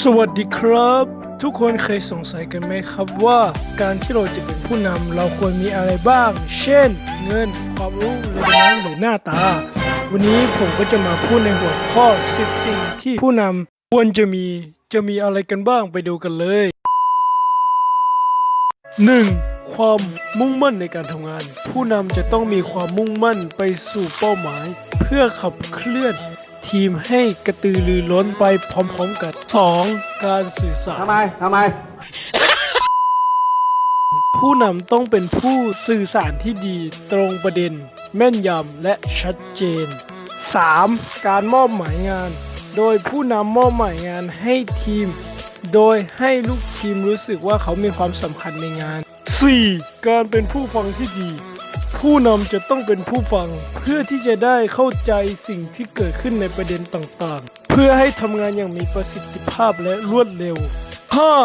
สวัสดีครับ ทุกคนเคยสงสัยกันไหมครับว่าการที่เราจะเป็นผู้นำเราควรมีอะไรบ้าง เช่น เงิน ความรู้เรื่องนั้นหรือหน้าตา วันนี้ผมก็จะมาพูดในหัวข้อ 10 สิ่งที่ผู้นำควรจะมีจะมีอะไรกันบ้างไปดูกันเลย 1. ความมุ่งมั่นในการทำงาน ผู้นำจะต้องมีความมุ่งมั่นไปสู่เป้าหมาย เพื่อขับเคลื่อน ทีมให้กระตือรือร้นไปพร้อมๆกัน 2. การสื่อสาร ทำไม ทำไม ผู้นำต้องเป็นผู้สื่อสารที่ดีตรงประเด็น แม่นยำและชัดเจน 3. การมอบหมายงาน โดยผู้นำมอบหมายงานให้ทีม โดยให้ลูกทีมรู้สึกว่าเขามีความสำคัญในงาน 4. การเป็นผู้ฟังที่ดี ผู้นำจะต้องเป็นผู้ฟัง เพื่อที่จะได้เข้าใจสิ่งที่เกิดขึ้นในประเด็นต่างๆ เพื่อให้ทำงานอย่างมีประสิทธิภาพและรวดเร็ว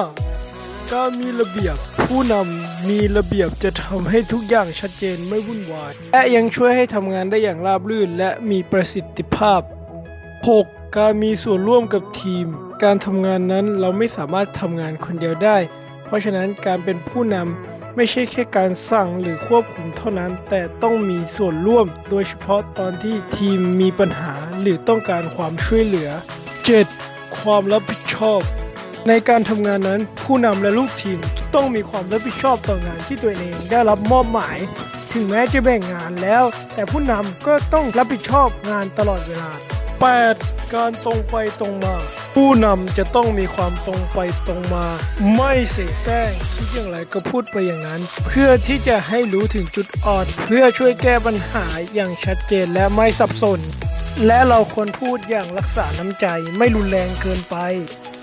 5. การมีระเบียบ ผู้นำมีระเบียบจะทำให้ทุกอย่างชัดเจนไม่วุ่นวาย และยังช่วยให้ทำงานได้อย่างราบรื่นและมีประสิทธิภาพ 6. การมีส่วนร่วมกับทีม การทำงานนั้นเราไม่สามารถทำงานคนเดียวได้ เพราะฉะนั้นการเป็นผู้นำ ไม่ใช่แค่การสั่งหรือควบคุมเท่านั้น แต่ต้องมีส่วนร่วม โดยเฉพาะตอนที่ทีมมีปัญหาหรือต้องการความช่วยเหลือ 7. ความรับผิดชอบ ในการทำงานนั้น ผู้นำและลูกทีมต้องมีความรับผิดชอบต่องานที่ตัวเองได้รับมอบหมาย ถึงแม้จะแบ่งงานแล้ว แต่ผู้นำก็ต้องรับผิดชอบงานตลอดเวลา 8. การตรงไปตรงมา ผู้นำจะต้องมีความตรงไปตรงมา ไม่เสแสร้งคิดอย่างไรก็พูดไปอย่างนั้น เพื่อที่จะให้รู้ถึงจุดอ่อน เพื่อช่วยแก้ปัญหาอย่างชัดเจนและไม่สับสน และเราควรพูดอย่างรักษาน้ำใจไม่รุนแรงเกินไป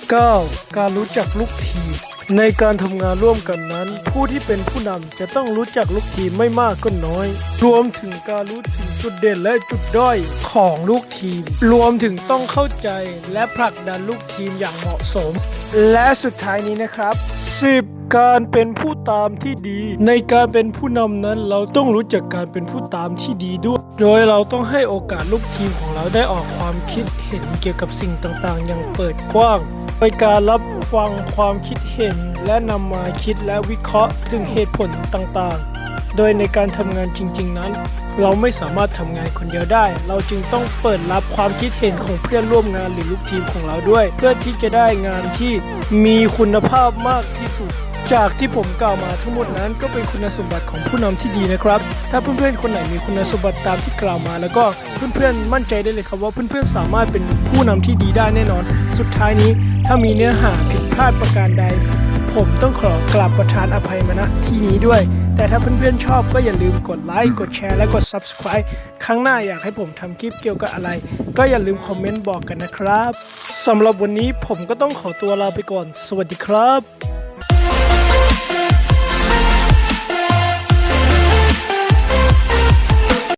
9. การรู้จักลูกทีม ในการทำงานร่วมกันนั้น ผู้ที่เป็นผู้นำจะต้องรู้จักลูกทีมไม่มากก็น้อย รวมถึงการรู้ถึงจุดเด่นและจุดด้อยของลูกทีม รวมถึงต้องเข้าใจและผลักดันลูกทีมอย่างเหมาะสม และสุดท้ายนี้นะครับ 10. การเป็นผู้ตามที่ดี ในการเป็นผู้นำนั้นเราต้องรู้จักการเป็นผู้ตามที่ดีด้วย โดยเราต้องให้โอกาสลูกทีมของเราได้ออกความคิดเห็นเกี่ยวกับสิ่งต่างๆ อย่างเปิดกว้าง โดยการรับฟังความคิดเห็นและนำมาคิดและวิเคราะห์ถึงเหตุผลต่างๆ โดยในการทำงานจริง ๆ นั้น เราไม่สามารถทำงานคนเดียวได้ เราจึงต้องเปิดรับความคิดเห็นของเพื่อนร่วมงานหรือลูกทีมของเราด้วย เพื่อที่จะได้งานที่มีคุณภาพมากที่สุด จากที่ผมกล่าวมาทั้งหมดนั้นก็เป็นคุณสมบัติของผู้นำที่ดีนะครับ ถ้าเพื่อนๆคนไหนมีคุณสมบัติตามที่กล่าวมา แล้วก็เพื่อนๆมั่นใจได้เลยครับว่าเพื่อนๆสามารถเป็นผู้นำที่ดีได้แน่นอน สุดท้ายนี้ ถ้ามีเนื้อหาผิดพลาดประการใด ผมต้องขอกราบประทานอภัยมาณที่นี้ด้วย แต่ถ้าเพื่อนๆชอบก็อย่าลืมกดไลค์กดแชร์และกด Subscribe ครั้งหน้าอยากให้ผมทำคลิปเกี่ยวกับอะไร ก็อย่าลืมคอมเมนต์บอกกันนะครับสำหรับวันนี้ผมก็ต้องขอตัวลาไปก่อน สวัสดีครับ